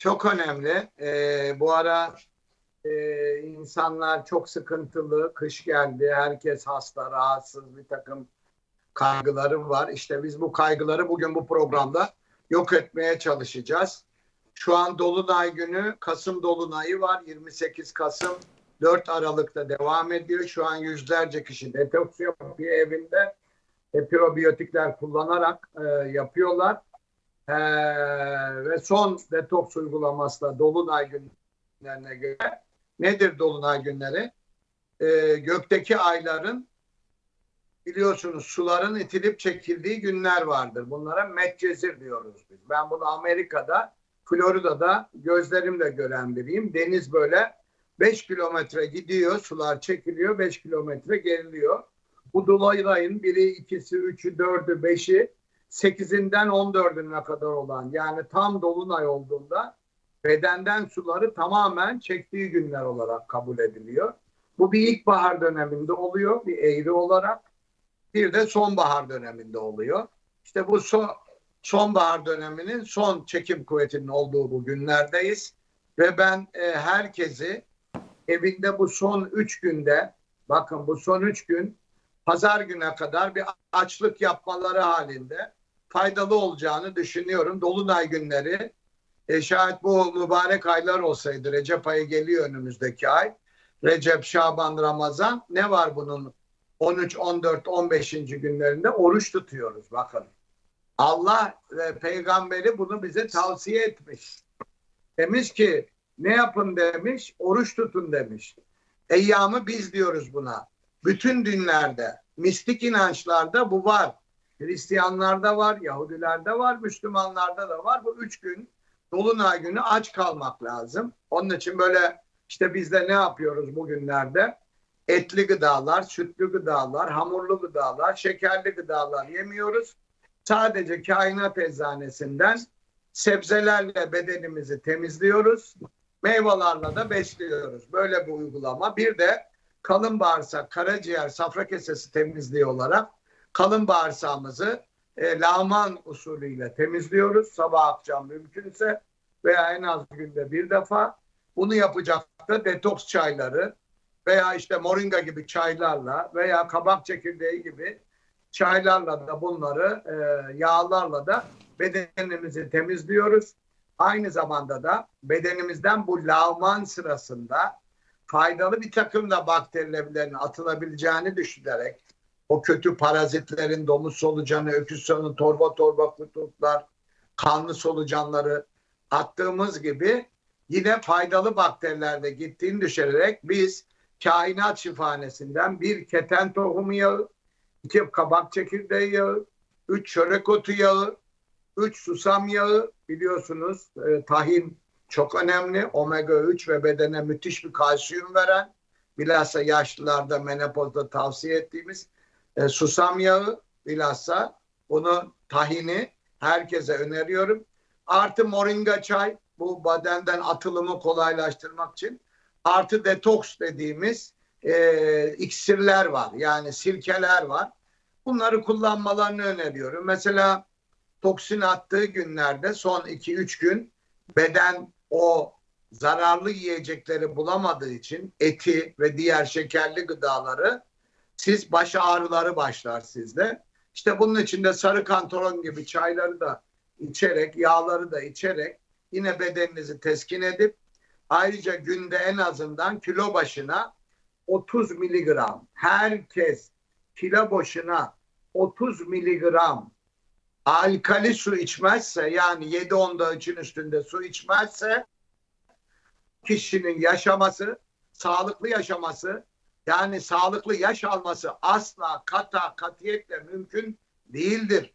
Çok önemli. Ee, bu ara e, insanlar çok sıkıntılı. Kış geldi. Herkes hasta, rahatsız bir takım kaygıları var. İşte biz bu kaygıları bugün bu programda yok etmeye çalışacağız. Şu an Dolunay günü, Kasım Dolunay'ı var. 28 Kasım 4 Aralık'ta devam ediyor. Şu an yüzlerce kişi detoks yapıyor evinde. E, probiyotikler kullanarak e, yapıyorlar. E, ve son detoks uygulaması da Dolunay günlerine göre. Nedir Dolunay günleri? E, gökteki ayların biliyorsunuz suların itilip çekildiği günler vardır. Bunlara Medcezir diyoruz biz. Ben bunu Amerika'da, Florida'da gözlerimle gören biriyim. Deniz böyle 5 kilometre gidiyor, sular çekiliyor, 5 kilometre geriliyor. Bu dolayların biri, ikisi, üçü, dördü, beşi, sekizinden on dördüne kadar olan yani tam dolunay olduğunda bedenden suları tamamen çektiği günler olarak kabul ediliyor. Bu bir ilkbahar döneminde oluyor, bir eğri olarak. Bir de sonbahar döneminde oluyor. İşte bu son, sonbahar döneminin son çekim kuvvetinin olduğu bu günlerdeyiz. Ve ben e, herkesi evinde bu son üç günde, bakın bu son üç gün pazar güne kadar bir açlık yapmaları halinde faydalı olacağını düşünüyorum. Dolunay günleri e, şayet bu mübarek aylar olsaydı Recep ayı geliyor önümüzdeki ay. Recep, Şaban, Ramazan ne var bunun 13, 14, 15. günlerinde oruç tutuyoruz bakın. Allah ve peygamberi bunu bize tavsiye etmiş. Demiş ki ne yapın demiş, oruç tutun demiş. Eyyamı biz diyoruz buna. Bütün dinlerde, mistik inançlarda bu var. Hristiyanlarda var, Yahudilerde var, Müslümanlarda da var. Bu üç gün Dolunay günü aç kalmak lazım. Onun için böyle işte biz de ne yapıyoruz bugünlerde? Etli gıdalar, sütlü gıdalar, hamurlu gıdalar, şekerli gıdalar yemiyoruz. Sadece kainat eczanesinden sebzelerle bedenimizi temizliyoruz. Meyvelerle de besliyoruz. Böyle bir uygulama. Bir de kalın bağırsak, karaciğer, safra kesesi temizliği olarak kalın bağırsağımızı e, lağman usulüyle temizliyoruz. Sabah akşam mümkünse veya en az günde bir defa. Bunu yapacak da detoks çayları veya işte moringa gibi çaylarla veya kabak çekirdeği gibi çaylarla da bunları e, yağlarla da bedenimizi temizliyoruz. Aynı zamanda da bedenimizden bu lağman sırasında faydalı bir takım da bakterilerin atılabileceğini düşünerek o kötü parazitlerin domuz solucanı, öküz sonu, torba torba kurtuluklar, kanlı solucanları attığımız gibi yine faydalı bakterilerde gittiğini düşünerek biz kainat şifanesinden bir keten tohumu yağı, iki kabak çekirdeği yağı, üç çörek otu yağı, üç susam yağı biliyorsunuz e, tahin çok önemli. Omega 3 ve bedene müthiş bir kalsiyum veren bilhassa yaşlılarda menopozda tavsiye ettiğimiz e, susam yağı bilhassa bunu tahini herkese öneriyorum. Artı moringa çay bu bedenden atılımı kolaylaştırmak için. Artı detoks dediğimiz e, iksirler var. Yani sirkeler var. Bunları kullanmalarını öneriyorum. Mesela toksin attığı günlerde son 2-3 gün beden o zararlı yiyecekleri bulamadığı için eti ve diğer şekerli gıdaları siz baş ağrıları başlar sizde. İşte bunun için de sarı kantaron gibi çayları da içerek, yağları da içerek yine bedeninizi teskin edip ayrıca günde en azından kilo başına 30 miligram herkes kilo başına 30 miligram alkali su içmezse yani 7-10'da için üstünde su içmezse kişinin yaşaması, sağlıklı yaşaması yani sağlıklı yaş alması asla kata katiyetle mümkün değildir.